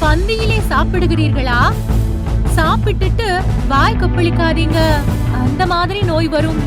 பந்தியிலே சாப்பிடுகிறீர்களா? சாப்பிட்டுட்டு வாய் கொப்பளிக்காதீங்க. அந்த மாதிரி நோய் வரும்.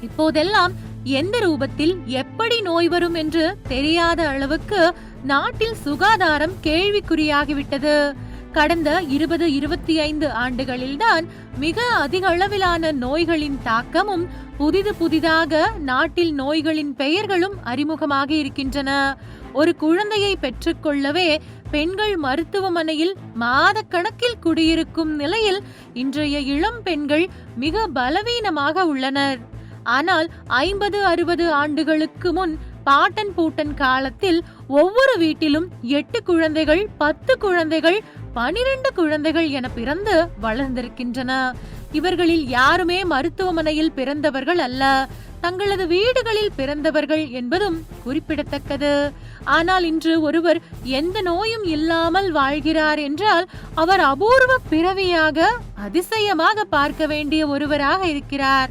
இப்போதெல்லாம் எந்த ரூபத்தில் எப்படி நோய் வரும் என்று தெரியாத அளவுக்கு நாட்டில் சுகாதாரம் கேள்விக்குறியாகிவிட்டது. கடந்த இருபது இருபத்தி ஐந்து ஆண்டுகளில்தான் மிக அதிக அளவிலான நோய்களின் தாக்கமும் புதிது புதிதாக நாட்டில் நோய்களின் பெயர்களும் அறிமுகமாக இருக்கின்றன. ஒரு குழந்தையை பெற்றுக்கொள்ளவே பெண்கள் மருத்துவமனையில் மாதக்கணக்கில் குடியிருக்கும் நிலையில் இன்றைய இளம் பெண்கள் மிக பலவீனமாக உள்ளனர். ஆனால் ஐம்பது அறுபது ஆண்டுகளுக்கு முன் பாட்டன் பூட்டன் காலத்தில் ஒவ்வொரு வீட்டிலும் எட்டு குழந்தைகள் பத்து குழந்தைகள் பனிரெண்டு குழந்தைகள் என பிறந்து வளர்ந்திருக்கின்றன. இவர்களில் யாருமே மருத்துவமனையில் பிறந்தவர்கள் அல்ல. தங்களது வீடுகளில் பிறந்தவர்கள் என்பதும் குறிப்பிடத்தக்கது. ஆனால் இன்று ஒருவர் எந்த நோயும் இல்லாமல் வாழ்கிறார் என்றால் அவர் அபூர்வ பிறவியாக அதிசயமாக பார்க்க வேண்டிய ஒருவராக இருக்கிறார்.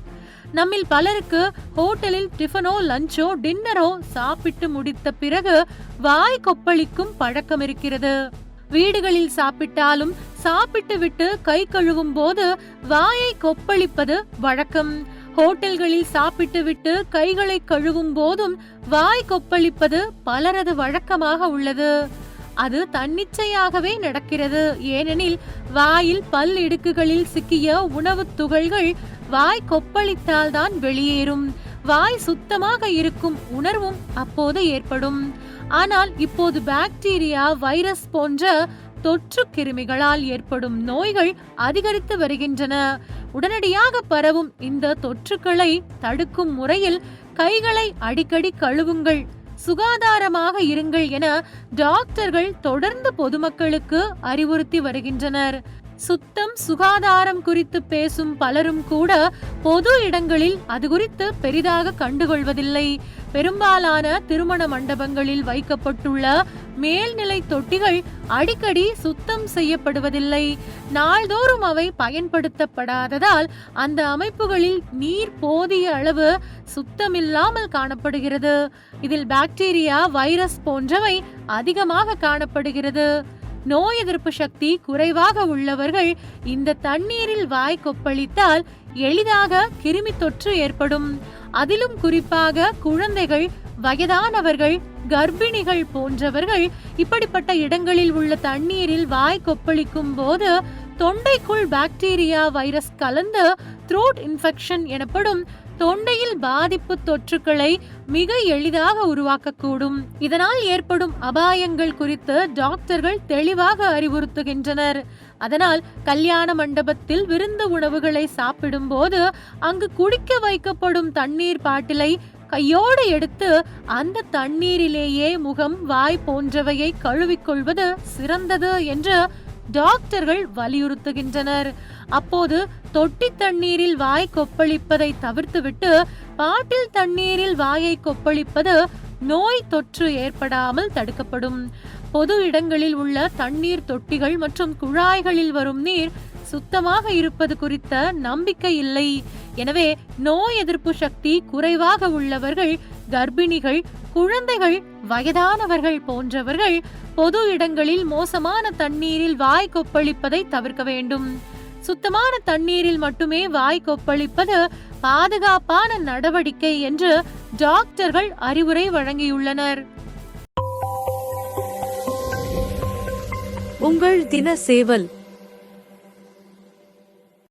நம்மில் பலருக்கு ஹோட்டலில் டிஃபனோ லஞ்சோ டின்னரோ சாப்பிட்டு முடித்த பிறகு வாய் கொப்பளிக்கும் பழக்கம் இருக்கிறது. வீடுகளில் சாப்பிட்டாலும் சாப்பிட்டு விட்டு கை கழுவும் போது வாயை கொப்பளிப்பது வழக்கம். ஹோட்டல்களில் சாப்பிட்டுவிட்டு கைகளை கழுவும் போதும் வாய் கொப்பளிப்பது பலரது வழக்கமாக உள்ளது. அது தன்னிச்சையாகவே நடக்கிறது. ஏனெனில் வாயில் பல் இடுக்குகளில் சிக்கிய உணவுத் துகள்கள் வாய் கொப்பளித்தால் தான் வெளியேறும். வாய் சுத்தமாக இருக்கும் உணர்வும் அப்போது ஏற்படும். ஆனால் இப்போது பாக்டீரியா வைரஸ் போன்ற தொற்று கிருமிகளால் ஏற்படும் நோய்கள் அதிகரித்து வருகின்றன. உடனடியாக பரவும் இந்த தொற்றுக்களை தடுக்கும் முறையில் கைகளை அடிக்கடி கழுவுங்கள். சுகாதாரமாக இருங்கள் என டாக்டர்கள் தொடர்ந்து பொதுமக்களுக்கு அறிவுறுத்தி வருகின்றனர். சுத்தம் சுகாதாரம் குறித்து பேசும் பலரும் கூட பொது இடங்களில் அது குறித்து பெரிதாக கண்டுகொள்வதில்லை. பெரும்பாலான திருமண மண்டபங்களில் வைக்கப்பட்டுள்ள மேல்நிலை தொட்டிகள் அடிக்கடி சுத்தம் செய்யப்படுவதில்லை. நாள்தோறும் அவை பயன்படுத்தப்படாததால் அந்த அமைப்புகளில் நீர் போதிய அளவு சுத்தமில்லாமல் காணப்படுகிறது. இதில் பாக்டீரியா வைரஸ் போன்றவை அதிகமாக காணப்படுகிறது. நோய் எதிர்ப்பு சக்தி குறைவாக உள்ளவர்கள் இந்த தண்ணீரில் வாய் கொப்பளித்தால் எளிதாக கிருமி தொற்று ஏற்படும். அதிலும் குறிப்பாக குழந்தைகள் வயதானவர்கள் கர்ப்பிணிகள் போன்றவர்கள் இப்படிப்பட்ட இடங்களில் உள்ள தண்ணீரில் வாய் கொப்பளிக்கும் போது தொண்டைக்குள் பாக்டீரியா வைரஸ் கலந்து த்ரோட் இன்ஃபெக்ஷன் எனப்படும் தொண்டையில் பாதிப்பு தொற்றுக்களை மிக எளிதாக உருவாக்கக்கூடும். இதனால் ஏற்படும் அபாயங்கள் குறித்து டாக்டர்கள் தெளிவாக அறிவுறுத்துகின்றனர். அதனால் கல்யாண மண்டபத்தில் விருந்து உணவுகளை சாப்பிடும் போது அங்கு குடிக்க வைக்கப்படும் தண்ணீர் பாட்டிலை கையோடு எடுத்து அந்த தண்ணீரிலேயே முகம் வாய் போன்றவையை கழுவிக்கொள்வது சிறந்தது என்று டாக்டர்கள் வலியுறுத்துகின்றனர். அப்போது தொட்டி தண்ணீரில் வாய் கொப்பளிப்பதை தவிர்த்துவிட்டு பாட்டில் தண்ணீரில் வாயை கொப்பளிப்பது நோய் தொற்று ஏற்படாமல் தடுக்கப்படும். பொது இடங்களில் உள்ள தண்ணீர் தொட்டிகள் மற்றும் குழாய்களில் வரும் நீர் சுத்தமாக இருப்பது குறித்த நம்பிக்கை இல்லை. எனவே நோய் எதிர்ப்பு சக்தி குறைவாக உள்ளவர்கள் கர்ப்பிணிகள் குழந்தைகள் வயதானவர்கள் போன்றவர்கள் பொது இடங்களில் மோசமான தண்ணீரில் வாய் கொப்பளிப்பதை தவிர்க்க வேண்டும். சுத்தமான தண்ணீரில் மட்டுமே வாய் கொப்பளிப்பது பாதுகாப்பான நடவடிக்கை என்று டாக்டர்கள் அறிவுரை வழங்கியுள்ளனர். உங்கள் தின சேவல்